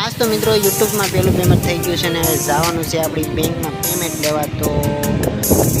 આજ તો મિત્રો યુટ્યુબમાં પેલું પેમેન્ટ થઈ ગયું છે ને હવે જવાનું છે આપણી બેંકમાં પેમેન્ટ લેવા. તો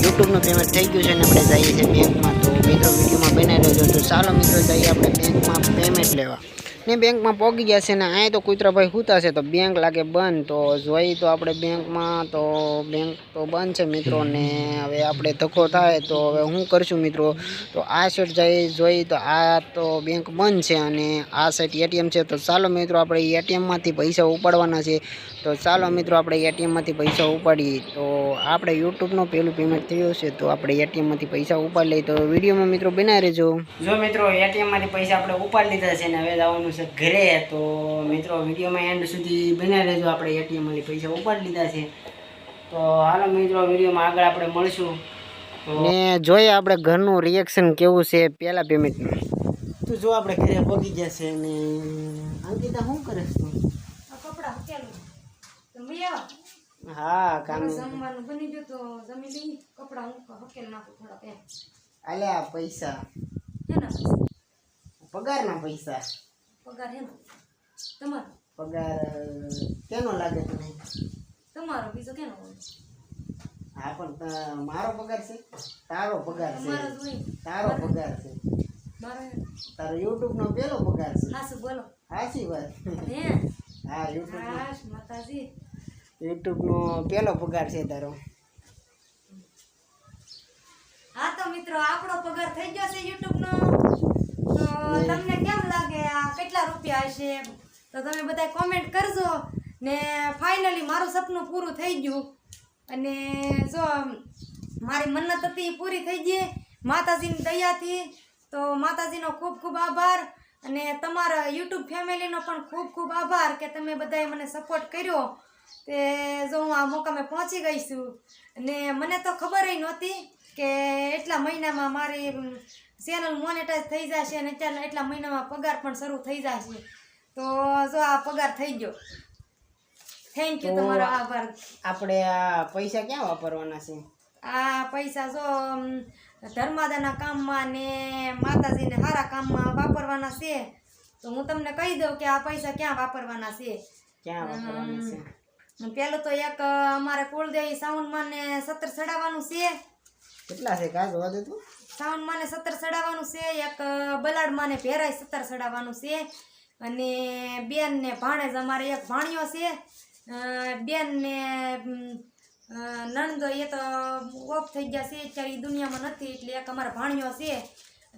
યુટ્યુબનું પેમેન્ટ થઈ ગયું છે ને આપણે જઈએ છીએ બેંકમાં. તો મિત્રો વિડીયોમાં બનાવી રહેજો તો ચાલો મિત્રો જઈએ આપણે બેંકમાં પેમેન્ટ લેવા. ને બેંકમાં પહોંચી ગયા છે ને અહીંયા તો કુતરાભાઈ સૂતા છે, તો બેંક લાગે બંધ. તો જોઈ તો આપણે બેંકમાં તો બેંક તો બંધ છે મિત્રો, ને હવે આપણે ધક્કો થાય તો હવે હું કરશું મિત્રો? તો આ સાઈડ જઈ, જોઈ તો આ તો બેંક બંધ છે અને આ સાઈડ એટીએમ છે. તો ચાલો મિત્રો, આપણે એટીએમમાંથી પૈસા ઉપાડવાના છે. તો ચાલો મિત્રો, આપણે એટીએમમાંથી પૈસા ઉપાડીએ. તો આપણે યુટ્યુબનો પેલું પેમેન્ટ થયું છે, તો આપણે એટીએમમાંથી પૈસા ઉપાડી લઈએ. તો વિડીયોમાં મિત્રો બનાવી રહેજો. જો મિત્રો એટીએમમાંથી પૈસા આપણે ઉપાડી લીધા છે ને હવે જવાનું છે ઘરે તો મિત્રો વિડીયોમાં એન્ડ સુધી બનાવી રહેજો. આપણે એટીએમમાંથી પૈસા ઉપાડી લીધા છે. તો હાલો મિત્રો વિડીયોમાં આગળ આપણે મળશું. ને જોઈએ આપણે ઘરનું રિએક્શન કેવું છે પહેલા પેમેન્ટનું તું જો આપણે ઘરે પગી છે ને અંકિતા શું કરે છે? તું આ કપડાં હકેલું. હા કામ. બની ગયું તો જમી લઈ. કપડાં હકેલ નાખું થોડાક આલ્યા પૈસા. હે ને? પૈસા પગારના પૈસા. પગાર હે તમારો? પગાર કેનો લાગે તને તમારો બીજો કેનો હોય? હા પણ મારો પગાર છે? તારો પગાર છે. તારો પગાર છે. મારો તારો યુટ્યુબ નો પેલો પગાર છે. હાસુ બોલો? સાચી વાત. હે? હા યુટ્યુબ માતાજી. યુટ્યુબ નો પેલો પગાર છે તારો. હા તો મિત્રો આપણો પગાર થઈ ગયો છે યુટ્યુબ નો તમને કેમ લાગે? આ કેટલા રૂપિયા હશે તો તમે બધા કોમેન્ટ કરજો. ને ફાઇનલી મારું સપનું પૂરું થઈ ગયું. અને જો મારી મન્નત હતી પૂરી થઈ ગઈ. માતાજીની દયાથી. તો માતાજીનો ખૂબ ખૂબ આભાર. અને તમારા યુટ્યુબ ફેમિલીનો પણ ખૂબ ખૂબ આભાર કે તમે બધાએ મને સપોર્ટ કર્યો. તે જો હું આ મોકામે પહોંચી ગઈ છું. અને મને તો ખબર નહોતી કે એટલા મહિનામાં મારી ચેનલ મોનેટાઈઝ થઈ જશે અને એટલા એટલા મહિનામાં પગાર પણ શરૂ થઈ જશે. તો જો આ પગાર થઈ ગયો. થેન્ક યુ તમારો આભાર. આપણે આ પૈસા ક્યાં વાપરવાના છે? આ પૈસા જો ધર્માદાના કામમાં ને માતાજીને સારા કામમાં વાપરવાના છે. તો હું તમને કહી દઉં કે આ પૈસા ક્યાં વાપરવાના છે. ક્યાં વાપરવાના છે? તો એક અમારે કુળદેવી સાઉન્ડમાં ને સત્ર ચડાવવાનું છે. કેટલા છે કા જોવા દે તું? સાઉન્ડમાં માને સત્તર ચડાવવાનું છે, એક બલાડ માને પહેરાય સત્તર ચડાવવાનું છે. અને બેન ને ભાણેજ અમારે એક ભાણિયો છે. બેન ને નણંદો એ તો ઓફ થઈ ગયા છે, અત્યારે એ દુનિયામાં નથી, એટલે એક અમારે ભાણિયો છે.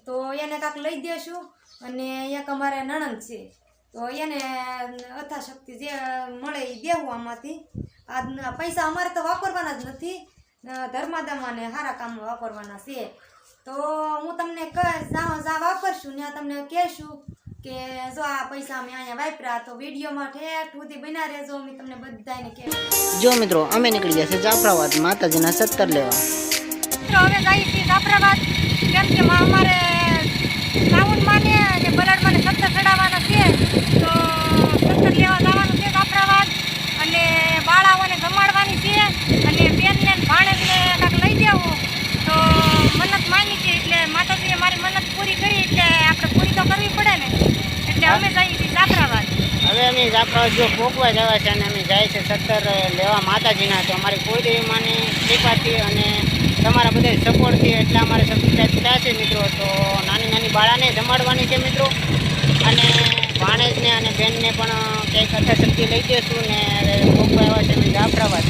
તો એને કાંક લઈ દેશું અને એક અમારે નણંદ છે. તો એને અથાશક્તિ જે મળે એ દેવું આમાંથી. આ પૈસા અમારે તો વાપરવાના જ નથી. અ, ધર્માદામાં સારા કામમાં વાપરવાના છે. તો હું તમને જા વાપરશું ત્યાં તમને કહેશું કે જો આ પૈસા અમે અહીંયા વાપર્યા તો વિડીયોમાં ઠેઠ સુધી બના રહેજો અમે તમને બધાને કે જો મિત્રો અમે નીકળી જશે છે જાફરાબાદ માતાજીના સત્તર લેવા. મિત્રો હવે ગઈ છીએ જાફરાબાદ કેમ કે અમારે શ્રાવણ માને અને બલાડમાં ને સત્તર ચડાવવાના છે તો સત્તર લેવા જવાનું છે જાફરાબાદ અને બાળાઓને જમાડવાની છે અને બેનને ને ભાણેજને કાંઈક લઈ દેવું તો મન્નત માની છે એટલે માતાજીએ મારી મન્નત પૂરી કરી એટલે આપણે પૂરી તો કરવી પડે ને. એટલે અમે જઈએ છીએ જાફરાબાદ. હવે અમે જાફરાબાદ જો પોકવા જવા છે અને અમે જાય છે સત્તર લેવા માતાજીના, તો અમારી કુળદેવી માની કૃપાથી અને તમારા બધા સપોર્ટથી એટલે અમારે સબસ્ક્રાઈબ થયા છે મિત્રો. તો નાની નાની બાળાને જમાડવાની છે મિત્રો. અને ભાણેજને અને બેનને પણ કંઈક અથાશક્તિ લઈ જઈશું ને ભોગવા એવા છે જાફરાબાદ.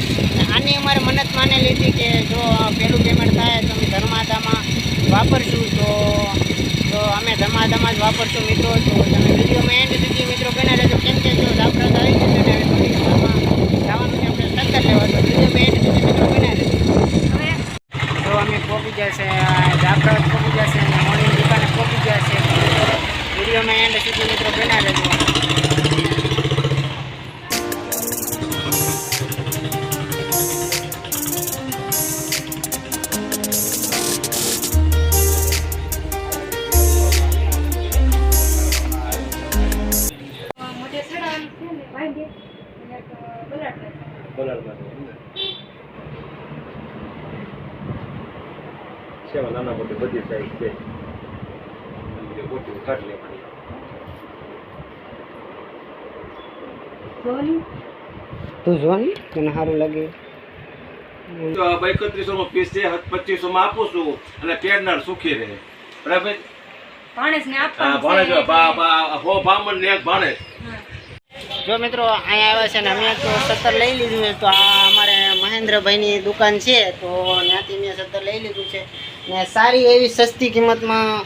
આની અમારે મન્નત માનેલી હતી કે જો પહેલું પેમેન્ટ થાય તો અમે ધર્માદામાં વાપરશું. તો તો અમે ધર્માદામાં જ વાપરશું મિત્રો. તો તમે વિડીયોમાં એન્ડ સુધી મિત્રો બના રહેજો. કેમ કે જો જાફરાદ આવી જશે હવે થોડી જવાનું છે, આપણે સત્તર લેવા. તો વિડીયોમાં એન્ડ સુધી મિત્રો બના રહેજો. તો અમે પહોંચી ગયા છે જાફરાત પહોંચી ગયા છે અને મોર્નિંગ દુકાને પહોંચી ગયા છે વિડીયોમાં એન્ડ સુધી મિત્રો બના રહેજો તું જો ને તને સારું લાગે. એકત્રીસો નો પીસ છે પચીસો માં આપું છું અને પેડનાર સુખી રહે. બરાબર? ભાણેજ ને હા આપવાનું ભાણે છે. જો બા બા હો બામણ ને એક ભાણે હા. જો મિત્રો અહીંયા આવ્યા છે ને અમે તો સત્તર લઈ લીધું છે તો આ અમારે મહેન્દ્રભાઈની દુકાન છે તો ત્યાંથી મેં સત્તર લઈ લીધું છે. ને સારી એવી સસ્તી કિંમતમાં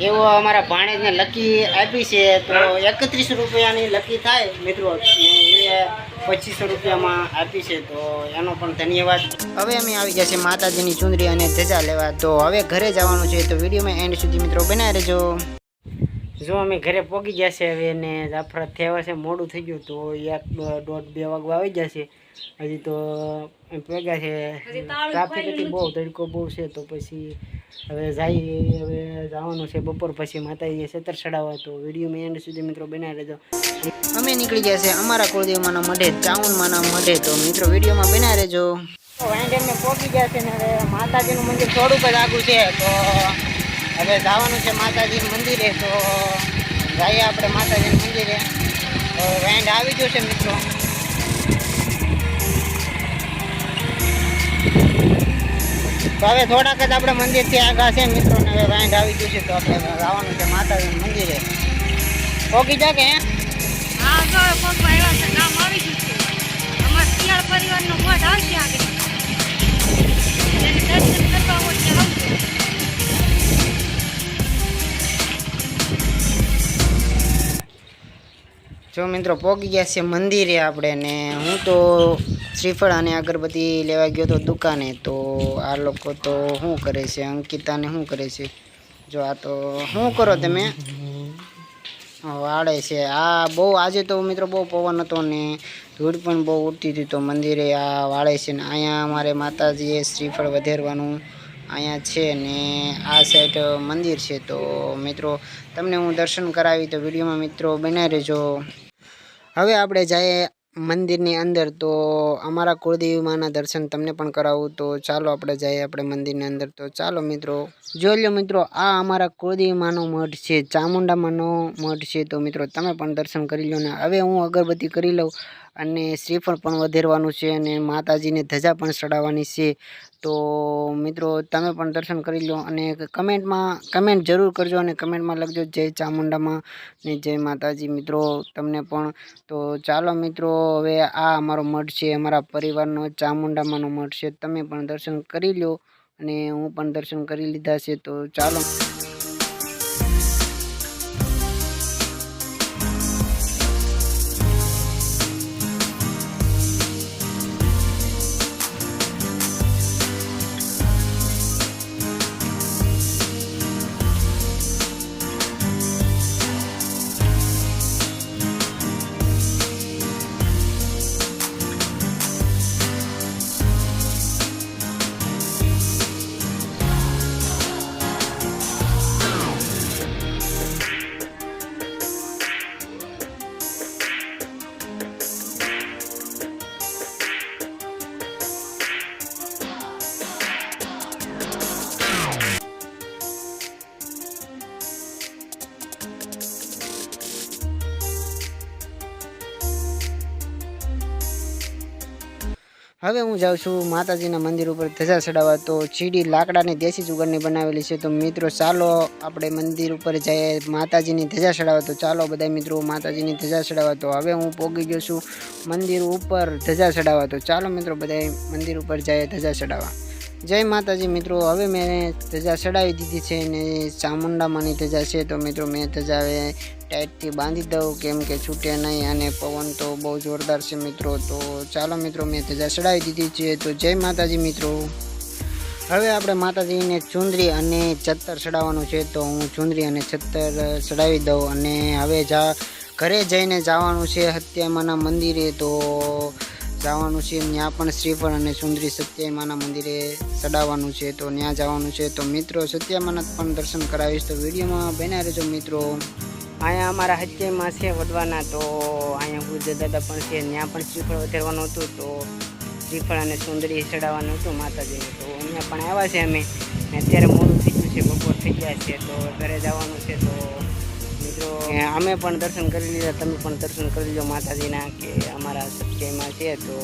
એવો અમારા ભાણેજને લકી આપી છે તો એકત્રીસ રૂપિયાની લકી થાય મિત્રો. ને એ પચીસો રૂપિયામાં આપી છે તો એનો પણ ધન્યવાદ. હવે અમે આવી ગયા છે માતાજીની ચુંદડી અને ધજા લેવા. તો હવે ઘરે જવાનું છે તો વિડીયોમાં એન્ડ સુધી મિત્રો બનાવી રહેજો. જો અમે ઘરે પહોંચી ગયા છે હવે ને જાફરાત થયા છે મોડું થઈ ગયું તો એક દોઢ બે વાગવા આવી જશે હજી તો પહોંચ્યા છે. હજી ટ્રાફિક બહુ તડકો બહુ છે તો પછી હવે જાય, હવે જવાનું છે બપોર પછી માતાજીએ સતર ચડાવવા. તો વિડીયોમાં એન્ડ સુધી મિત્રો બનાવી લેજો અમે નીકળી ગયા છે અમારા કુળદેવમાંના મઢે, ચાઉનમાંના મઢે. તો મિત્રો વિડીયોમાં બનાવી રહેજો. વાંડેને પહોંચી ગયા છે ને હવે માતાજીનું મંદિર થોડુંક જ આગું છે. તો હવે જવાનું છે માતાજીનું મંદિરે. તો જઈએ આપણે માતાજીનું મંદિરે. તો વેન્ડ આવી ગયો છે મિત્રો. તો હવે થોડાક જ આપણે મંદિરથી આગળ છે મિત્રોને હવે વેન્ડ આવી ગયું છે તો આપણે આવવાનું છે માતાજીનું મંદિરે પોગી જા કે હે? જો પગમાં આવ્યા છે કામ આવી ગયું છે. અમારા શિયાળ પરિવારનો મઠ આવશે આગળ. જેને દર્શન કરવા હોય તે આવજો. જો મિત્રો પહોંચી ગયા છે મંદિરે આપણે ને હું તો શ્રીફળ અને અગરબત્તી લેવા ગયો તો દુકાને, તો આ લોકો તો શું કરે છે? અંકિતાને શું કરે છે? જો આ તો શું કરો તમે? વાળે છે. આ બહુ, આજે તો મિત્રો બહુ પવન હતો ને ધૂળ પણ બહુ ઉડતી હતી, તો મંદિરે આ વાળે છે ને અહીંયા અમારે માતાજીએ શ્રીફળ વધેરવાનું અહીંયા છે ને આ સાઈડ મંદિર છે. તો મિત્રો, તમને હું દર્શન કરાવી તો વિડીયોમાં મિત્રો બનાવી રહેજો. હવે આપણે જઈએ મંદિરની અંદર, તો અમારા કુળદેવી માના દર્શન તમને પણ કરાવું. તો ચાલો આપણે જઈએ આપણે મંદિરની અંદર. તો ચાલો મિત્રો, જોઈ લો મિત્રો, આ અમારા કુળદેવી માનો મઠ છે, ચામુંડા માનો મઠ છે. તો મિત્રો, તમે પણ દર્શન કરી લો ને. હવે હું અગરબત્તી કરી લઉં. અને શ્રીફળ પણ વધેરવાનું છે અને માતાજીને ધજા પણ ચડાવવાની છે. તો મિત્રો, તમે પણ દર્શન કરી લો અને કમેન્ટમાં, કમેન્ટ જરૂર કરજો અને કમેન્ટમાં લખજો જય ચામુંડામાં ને જય માતાજી. મિત્રો, તમને પણ તો ચાલો મિત્રો, હવે આ અમારો મઠ છે, અમારા પરિવારનો ચામુંડામાંનો મઠ છે. તમે પણ દર્શન કરી લો અને હું પણ દર્શન કરી લીધા છે. તો ચાલો. હવે હું જાઉં છું માતાજીના મંદિર ઉપર ધજા ચડાવવા. તો ચીડી લાકડાની દેશી જુગારની બનાવેલી છે. તો મિત્રો, ચાલો આપણે મંદિર ઉપર જઈએ માતાજીની ધજા ચડાવવા. તો ચાલો બધા મિત્રો, માતાજીની ધજા ચડાવવા. તો હવે હું પોગી ગયો છું મંદિર ઉપર ધજા ચડાવવા. તો ચાલો મિત્રો બધા મંદિર ઉપર જઈએ ધજા ચડાવવા. જય માતાજી મિત્રો, હવે મેં ધજા ચડાવી દીધી છે ને ચામુંડામાંની ધજા છે. તો મિત્રો, મેં ધજા હવે ટાઈટથી બાંધી દઉં, કેમ કે છૂટે નહીં અને પવન તો બહુ જોરદાર છે મિત્રો. તો ચાલો મિત્રો, મેં ધજા ચડાવી દીધી છે. તો જય માતાજી મિત્રો. હવે આપણે માતાજીને ચુંદરી અને છત્તર ચડાવવાનું છે. તો હું ચુંદરી અને છત્તર ચડાવી દઉં અને હવે જા ઘરે જઈને જવાનું છે હત્યામાના મંદિરે. તો જવાનું છે ત્યાં પણ શ્રીફળ અને સુંદરી સત્યમાના મંદિરે ચડાવવાનું છે. તો ત્યાં જવાનું છે. તો મિત્રો સત્યામાના પણ દર્શન કરાવીશ. તો વિડીયોમાં બન્યા રહેજો મિત્રો. અહીંયા અમારા હત્યામાં છે વડવાના. તો અહીંયા ગુજર દાદા પણ છે. ત્યાં પણ શ્રીફળ વધારવાનું હતું. તો શ્રીફળ અને સુંદરી ચડાવવાનું હતું માતાજીને. તો અહીંયા પણ આવ્યા છે અમે. અત્યારે મોડું થઈ ગયું છે. બપોર થઈ ગયા છે. તો ઘરે જવાનું છે. તો મિત્રો. અમે પણ દર્શન કરી લીધા તમે પણ દર્શન કરી લો માતાજીના કે અમારા સબસ્ક્રાઈબમાં છે તો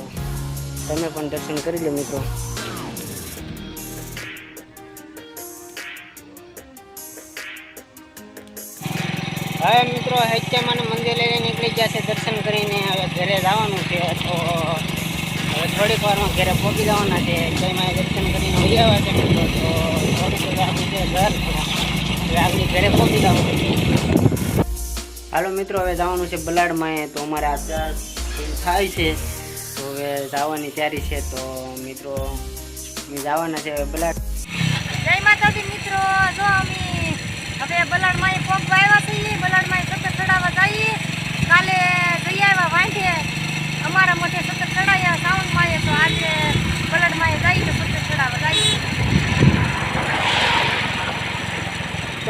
તમે પણ દર્શન કરી લો મિત્રો. હવે મિત્રો હૈત્યમાનું મંદિર લઈને નીકળી ગયા છે દર્શન કરીને હવે ઘરે જવાનું છે. તો હવે થોડીક વારમાં ઘરે પહોંચી જવાના છે. જયમાં દર્શન કરીને વહી આવ્યા છે મિત્રો. તો થોડીક વાર ઘર છે આગળ ઘરે પહોંચી જવાનું હાલો મિત્રો, હવે જવાનું છે બલાડમાં તો અમારે આ ચાર થાય છે. તો હવે જવાની તૈયારી છે, તો મિત્રો, અમે જવાના છે હવે બલાડ જય માતાજી મિત્રો, જો અમે હવે બલાડમાં પગ આવ્યા છીએ બલાડમાં સતત ચડાવવા જઈએ કાલે જઈ આવ્યા વાંઢે અમારા મોઢે સતત ચડાયા સાઉન્ડમાં તો આજે બલાડમાં જઈએ તો સતત ચડાવવા જઈએ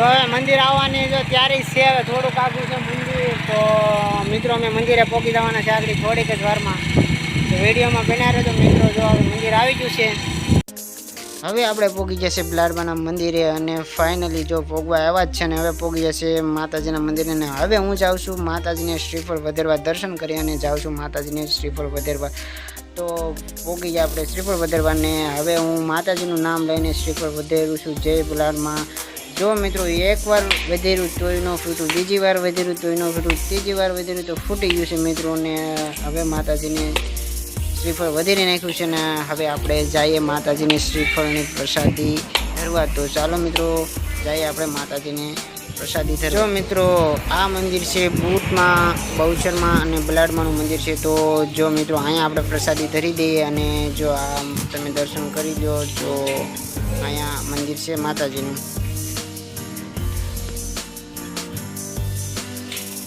તો મંદિર આવવાની જો તૈયારી છે, હવે થોડુંક આગળ છે મંદિર, તો મિત્રો અમે મંદિરે પહોંચી જવાના છે આગળ થોડીક જ વારમાં. તો વિડીયોમાં બન્યા તો મિત્રો, જો હવે મંદિર આવી ગયું છે. હવે આપણે પોગી જશે બ્લાડબાના મંદિરે અને ફાઇનલી જો ભોગવા આવ્યા જ છે ને, હવે પોગી જશે માતાજીના મંદિરે ને હવે હું જાઉં છું માતાજીને શ્રીફળ વધેરવા દર્શન કરી અને જાઉં છું માતાજીને શ્રીફળ વધેરવા. તો પોગી ગયા આપણે શ્રીફળ વધેરવાને, હવે હું માતાજીનું નામ લઈને શ્રીફળ વધેરું છું. જય બલાડમાં. જો મિત્રો એકવાર વધેરું તોય ન ફૂટું, બીજી વાર વધેરું તોય ન ફૂટું, ત્રીજી વાર વધેરું તો ફૂટી ગયું છે મિત્રો ને હવે માતાજીને શ્રીફળ વધારી નાખ્યું છે ને હવે આપણે જઈએ માતાજીની શ્રીફળની પ્રસાદી ધરવા. તો ચાલો મિત્રો, જઈએ આપણે માતાજીને પ્રસાદી ધરવા. મિત્રો, આ મંદિર છે બૂટમાં, બહુચરમાં અને બલાડમાનું મંદિર છે. તો જો મિત્રો, અહીંયા આપણે પ્રસાદી ધરી દઈએ અને જો આ તમે દર્શન કરી દો તો અહીંયા મંદિર છે માતાજીનું.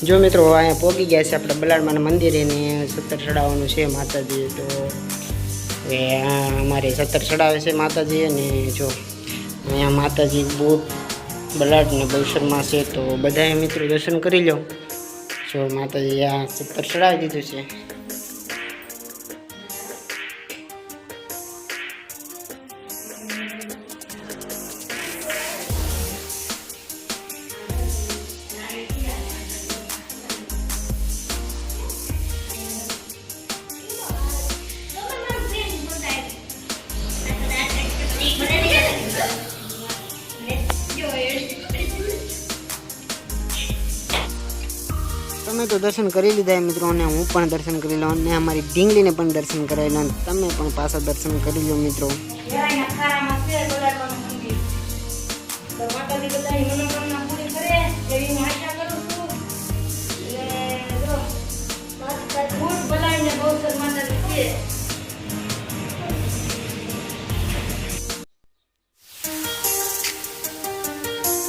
જો મિત્રો, અહીંયા પહોંચી ગયા છે આપણે બલાડમાના મંદિરે ને સત્તર ચડાવવાનું છે માતાજી. તો હવે અમારે સત્તર ચડાવે છે માતાજી અને જો, અહીંયા માતાજી બહુ બલાડ ને બહુસરમાં છે. તો બધાએ મિત્રો દર્શન કરી લો. જો માતાજી આ સત્તર ચડાવી દીધું છે. તમે તો દર્શન કરી લીધા મિત્રો અને હું પણ દર્શન કરી લઉં અને અમારી ઢીંગલીને પણ દર્શન કરાવી લો તમે પણ પાછા દર્શન કરી લો મિત્રો.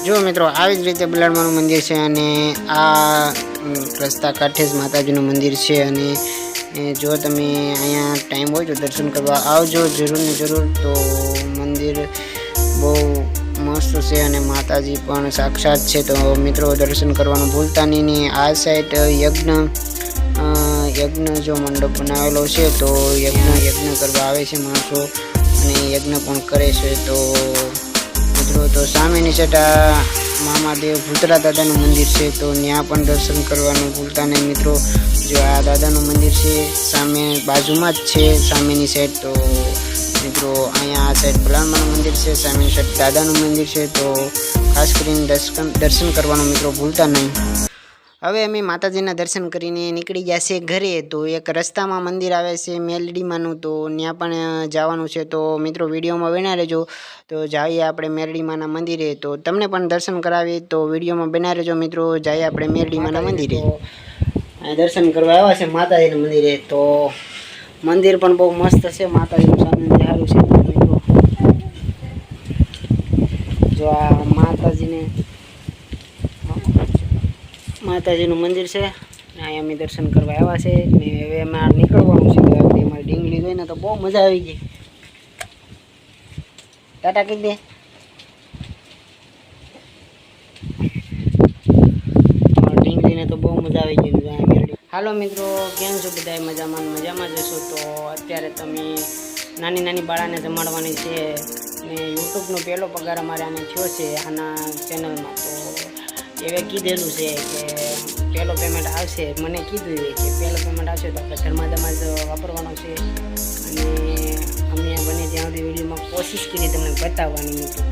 જો મિત્રો આવી જ રીતે બલાડમાનું મંદિર છે અને આ રસ્તા કાંઠે જ માતાજીનું મંદિર છે અને જો તમે અહીંયા ટાઈમ હોય તો દર્શન કરવા આવજો જરૂર ને જરૂર. તો મંદિર બહુ મસ્ત છે અને માતાજી પણ સાક્ષાત છે. તો મિત્રો દર્શન કરવાનું ભૂલતા નહીં આ સાઈડ યજ્ઞ યજ્ઞ જો મંડપ બનાવેલો છે તો યજ્ઞ યજ્ઞ કરવા આવે છે માણસો અને યજ્ઞ પણ કરે છે. તો મિત્રો, તો સામેની આ મામાદેવ ભૂતરા દાદાનું મંદિર છે, તો ત્યાં પણ દર્શન કરવાનું ભૂલતા નહીં મિત્રો. જો આ દાદાનું મંદિર છે, સામે બાજુમાં જ છે, સામેની સાઈડ તો મિત્રો, અહીંયા આ સાઈડ ભલાણમાનું મંદિર છે, સામેની સાઈડ દાદાનું મંદિર છે, તો ખાસ કરીને દર્શન દર્શન કરવાનું મિત્રો ભૂલતા નહીં. હવે અમે માતાજીના દર્શન કરીને નીકળી ગયા છે ઘરે. તો એક રસ્તામાં મંદિર આવે છે મેલડીમાંનું. તો ત્યાં પણ જવાનું છે. તો મિત્રો વિડીયોમાં બના રહેજો. તો જઈએ આપણે મેરડીમાના મંદિરે. તો તમને પણ દર્શન કરાવીએ. તો વિડીયોમાં બના રહેજો મિત્રો. જઈએ આપણે મેરડીમાના મંદિરે. દર્શન કરવા આવ્યા છે માતાજીના મંદિરે. તો મંદિર પણ બહુ મસ્ત છે. માતાજીનું સામે સારું છે. મિત્રો જો આ માતાજીને માતાજીનું મંદિર છે. અહીંયા અમે દર્શન કરવા આવ્યા છે. ને હવે એમાં નીકળવાનું છે. આપણે અમારી ને જોઈને તો બહુ મજા આવી ગઈ. ટાટા કહી દે. ડીંગલીને તો બહુ મજા આવી ગઈ. હાલો મિત્રો, કેમ છો બધા મજામાં મજામાં જશો તો અત્યારે તમે નાની નાની બાળાને જમાડવાની છે. ને યુટ્યુબનો પહેલો પગાર અમારે આને થયો છે આના ચેનલમાં. તો એવે કીધેલું છે કે પહેલો પેમેન્ટ આવશે. મને કીધું એ કે પહેલો પેમેન્ટ આવશે તો આપણે ઘરમાં જ વાપરવાનો છે. અને અમે બને ત્યાં સુધી વિડીયોમાં કોશિશ કરી તમને બતાવવાની મિત્રો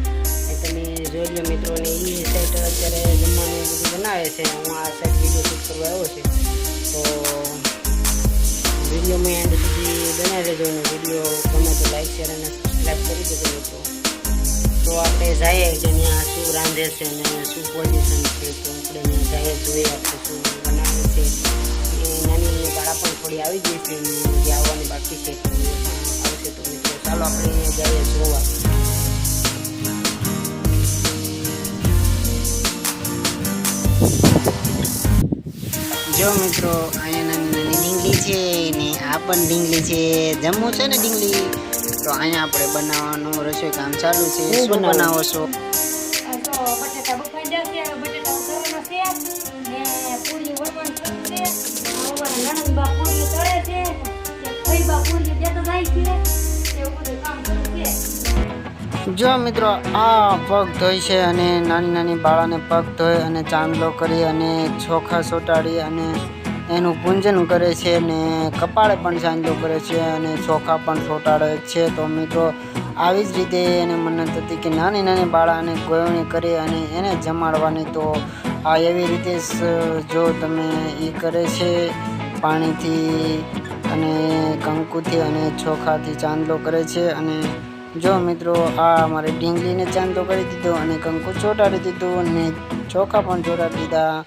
તમે જોઈ લો મિત્રોને એ સાઈટ અત્યારે જમવાનું બધું બનાવે છે. હું આ સાઈડ વીડિયો શૂટ કરવા આવ્યો છે. તો વિડીયોમાં એન્ડ સુધી બનાવી દેજો અને વીડિયો ગમે તો લાઈક શેર અને સબસ્ક્રાઈબ કરી દેજો મિત્રો. તો આપણે જઈએ કે ત્યાં શું રાંધે છે ને શું પોઝિશન છે તો આપણે જઈએ જોઈએ, આપણે શું બનાવે છે. એ નાની બાળા પણ થોડી આવી ગઈ છે જે આવવાની બાકી છે. આવશે તો ચાલો આપણે જઈએ જોવા. જો મિત્રો, અહીંયા નાની નાની ડીંગલી છે ને આ પણ ડીંગલી છે. જમવું છે ને ડીંગલી તો અહીંયા આપણે બનાવવાનું રસોઈ કામ ચાલુ છે. શું બનાવો? છો? જો મિત્રો આ પગ ધોઈ છે અને નાની નાની બાળાને પગ ધોઈ અને ચાંદલો કરી અને ચોખા ચોંટાડી અને એનું પૂંજન કરે છે ને કપાળે પણ ચાંદલો કરે છે અને ચોખા પણ ચોંટાડે છે. તો મિત્રો, આવી જ રીતે એને મન્નત હતી કે નાની નાની બાળાને ગોળણી કરી અને એને જમાડવાની. તો આ એવી રીતે જો તમે એ કરે છે, પાણીથી અને કંકુથી અને ચોખાથી ચાંદલો કરે છે. અને જો મિત્રો, આ મારે ઢીંગલીને ચાંદલો કરી દીધો અને કંકુ ચોટાડી દીધું અને ચોખા પણ ચોટાડી દીધા.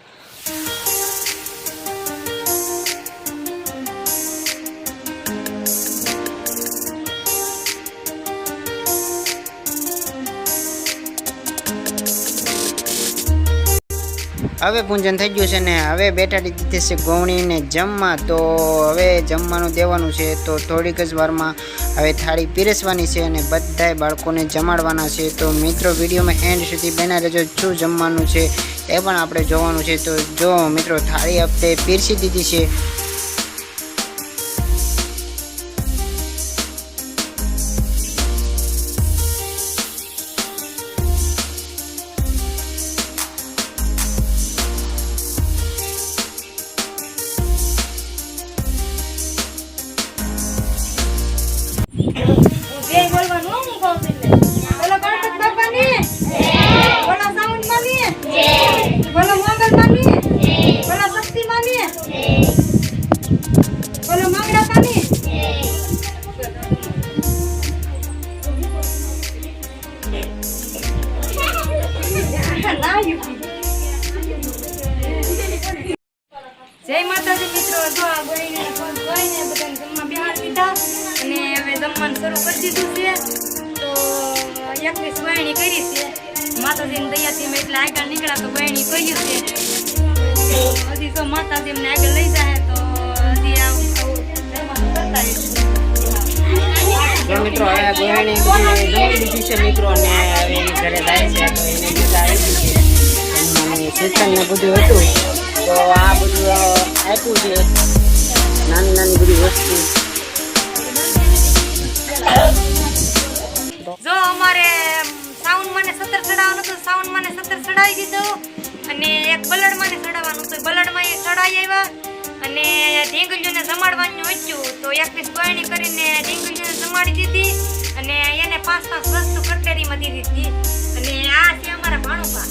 હવે પૂંજન થઈ ગયું છે ને હવે બેઠાડી દીધી છે ગૌણીને જમવા. તો હવે જમવાનું દેવાનું છે. તો થોડીક જ વારમાં હવે થાળી પીરસવાની છે અને બધાય બાળકોને જમાડવાના છે. તો મિત્રો, વિડીયોમાં એન્ડ સુધી બના રહેજો. શું જમવાનું છે એ પણ આપણે જોવાનું છે. તો જો મિત્રો, થાળી આપણે પીરસી દીધી છે. બધું હતું. તો આ બધું આપ્યું છે. નાની નાની બધી વસ્તુ. જો અમારે સાઉન્ડ મને સત્તર ચડાવવાનું હતું. સાઉન્ડ મને સત્તર ચડાવી દીધું. અને એક બલડ મને ચડાવવાનું હતું. બલડમાં એ ચડાવી આવ્યા. અને ઢીંગલીઓને જમાડવાનું હતું તો એકવીસ બરણી કરીને ઢીંગલીઓને જમાડી દીધી. અને એને પાંચ પાંચ વસ્તુ કટલેરીમાં દીધી હતી. અને આ છે અમારા ભાણુભા.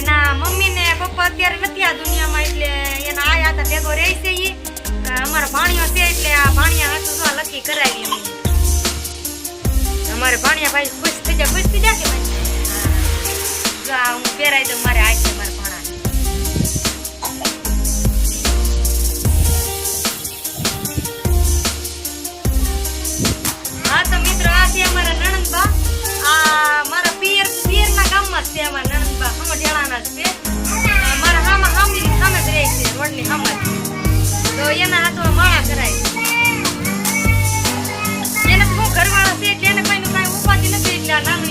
એના મમ્મી ને પપ્પા અત્યારે નથી આ દુનિયામાં, એટલે એના આયા હતા ભેગો રહે છે એ અમારા ભાણિયો છે, એટલે આ ભાણિયા હાથું તો લકી કરાવી અમે અમારે ભાણિયા ભાઈ ખુશ થઈ જાય, ખુશ થઈ જાય કે ભાઈ? હું. પહેરાઈ દઉં, મારે આ અમારા નણંદબા. આ મારા પિયર પિયરના ગામમાં જ છે અમારા નણંદબા. સમઢિયાળાના જ છે. મારા હામા હામની સામે જ રહે છે, રોડની જ. તો એના હાથમાં માળા કરાય એને શું ઘરવાળો છે, એટલે એને કોઈનું કાંઈ ઉપાધિ નથી, એટલે આ નાનું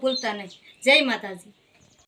ભૂલતા નહીં. જય માતાજી.